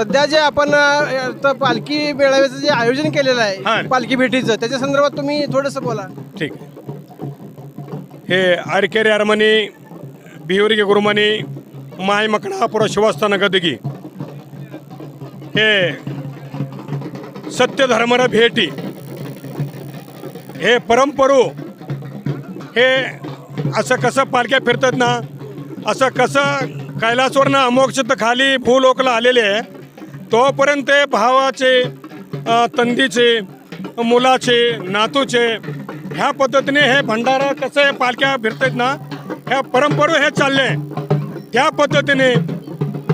सध्या जे आपण अ, पालखी मेळाव्याचं जे आयोजन केलेलं हा. आहे पालखी भेटीचं त्याच्या संदर्भात तुम्ही थोडंसं बोला. ठीक. हे आरकेरे अरमनी बिहुरिगे गुरुमनी माय मकडापुर शिवस्थान गदगी. हे सत्य धर्मर भेटी. हे परंपरू हे असं कसं पालख्या फिरतात ना असं कसं कैलासवरनं अमोक्षित खाली भूलोकला आलेले आहे तोपर्यंत भावाचे तंदीचे मुलाचे नातूचे ह्या पद्धतीने हे भंडारा कसं पालख्या फिरतात ना ह्या परंपरा हे चालले त्या पद्धतीने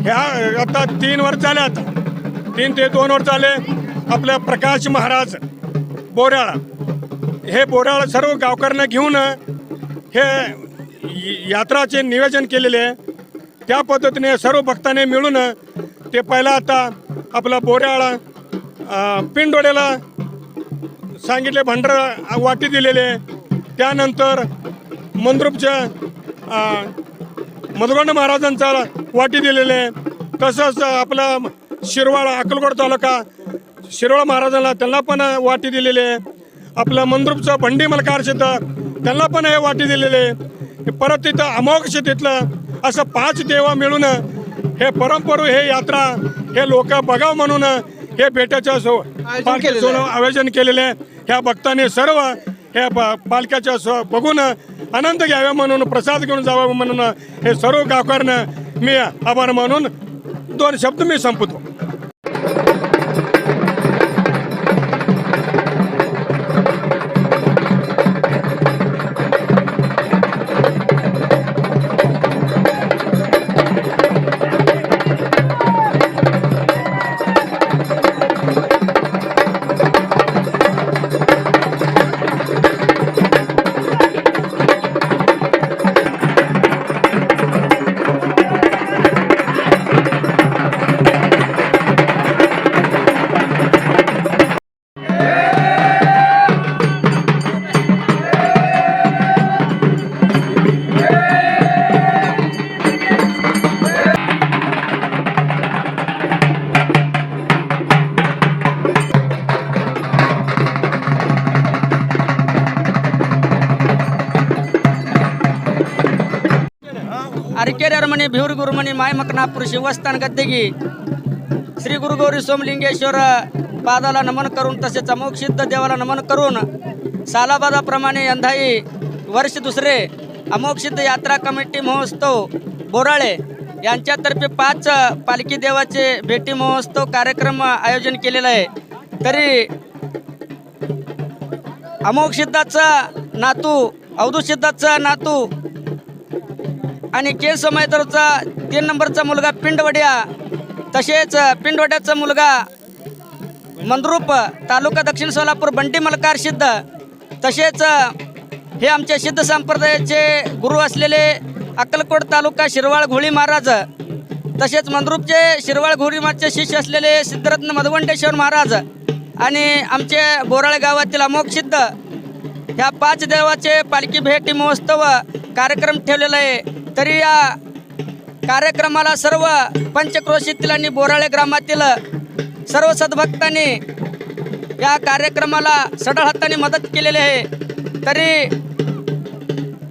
ह्या आता तीन वर्ष झाले आता. तीन ते दोन वर्ष झाले आपल्या प्रकाश महाराज बोराळा. हे बोराळ सर्व गावकऱ्यांना घेऊन हे यात्राचे नियोजन केलेले आहे. त्या पद्धतीने सर्व भक्तांनी मिळून ते पहिला आता आपला बोऱ्याळा पिंडोड्याला पिंडोळ्याला सांगितले भांडार वाटी दिलेले. त्यानंतर मंद्रुपच्या मधुगंड महाराजांचा वाटी दिलेले. तसंच आपला शिरवाळ अक्कलकोट तालुका शिरवाळ महाराजांना त्यांना पण वाटी दिलेले. आहे आपलं मंद्रुपचं भंडी मलकार शेतं त्यांना पण हे वाटी दिलेले. परत तिथं अमोघ तिथलं असं पाच देवा मिळून हे परंपरू हे यात्रा हे लोक बघाव म्हणून हे भेटाच्या सो पालखी केलेलं सोहळा आयोजन केलेले आहे. ह्या भक्तांनी सर्व हे पालख्याच्या सो बघून आनंद घ्यावा म्हणून प्रसाद घेऊन जावा म्हणून हे सर्व गावकऱ्यांना मी आभार मानून दोन शब्द मी संपतो ಅರಕೆರೆ ಅರಮನೆ ಬಿಹುರಿ ಗುರುಮನಿ ಮಾಯ ಮಕನಾಪುರ शिवस्थान गद्देगी श्री गुरु गौरी सोमलिंगेश्वर पादाला नमन करून तसेच अमोक्षिद्ध देवाला नमन करून सालाबादाप्रमाणे यंदाही वर्ष दुसरे अमोक्षिद्ध यात्रा कमिटी महोत्सव बोराळे यांच्यातर्फे पाच पालखी देवाचे भेटी महोत्सव कार्यक्रम आयोजन केलेलं आहे तरी अमोक्षिद्धाचा नातू अवधूसिद्धाचा नातू आणि के समायतरचा तीन नंबरचा मुलगा पिंडवड्या तसेच पिंडवड्याचा मुलगा मंद्रूप तालुका दक्षिण सोलापूर बंटी मलकार सिद्ध तसेच हे आमचे सिद्ध संप्रदायाचे गुरु असलेले अक्कलकोट तालुका शिरवाळ घोळी महाराज तसेच मंद्रूपचे शिरवाळ घोळी महाराजचे शिष्य असलेले सिद्धरत्न मधवंटेश्वर महाराज आणि आमचे बोराळे गावातील अमोक सिद्ध ह्या पाच देवाचे पालखी भेटी महोत्सव कार्यक्रम ठेवलेला आहे. तरी या कार्यक्रमाला सर्व पंचक्रोशीतील आणि बोराळे ग्रामातील सर्व सद्भक्तांनी या कार्यक्रमाला सडळ हाताने मदत केलेली आहे. तरी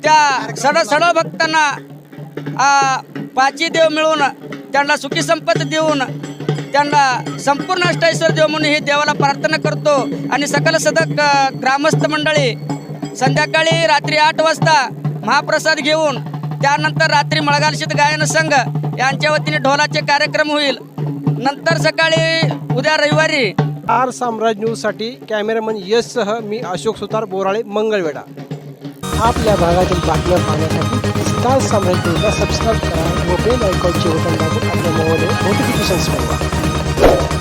त्या सडळ सडळ भक्तांना पाची देव मिळून त्यांना सुखी संपत देऊन त्यांना संपूर्ण अष्टैश्वर देव म्हणून ही देवाला प्रार्थना करतो. आणि सकल सदक ग्रामस्थ मंडळी संध्याकाळी रात्री आठ वाजता महाप्रसाद घेऊन त्यानंतर रात्री मळगालशीत गायन संघ यांच्या वतीने ढोलाचे कार्यक्रम होईल. नंतर सकाळी उद्या रविवारी. आर साम्राज्य न्यूजसाठी कॅमेरामन यशसह मी अशोक सुतार बोराळे मंगळवेढा. आपल्या भागातील बातम्या पाहण्यासाठी स्टार साम्राज्य न्यूजला सबस्क्राईब करा व बेल आयकॉनचे बटन दाबून आपल्या मोबाईल नोटिफिकेशन्स मिळवा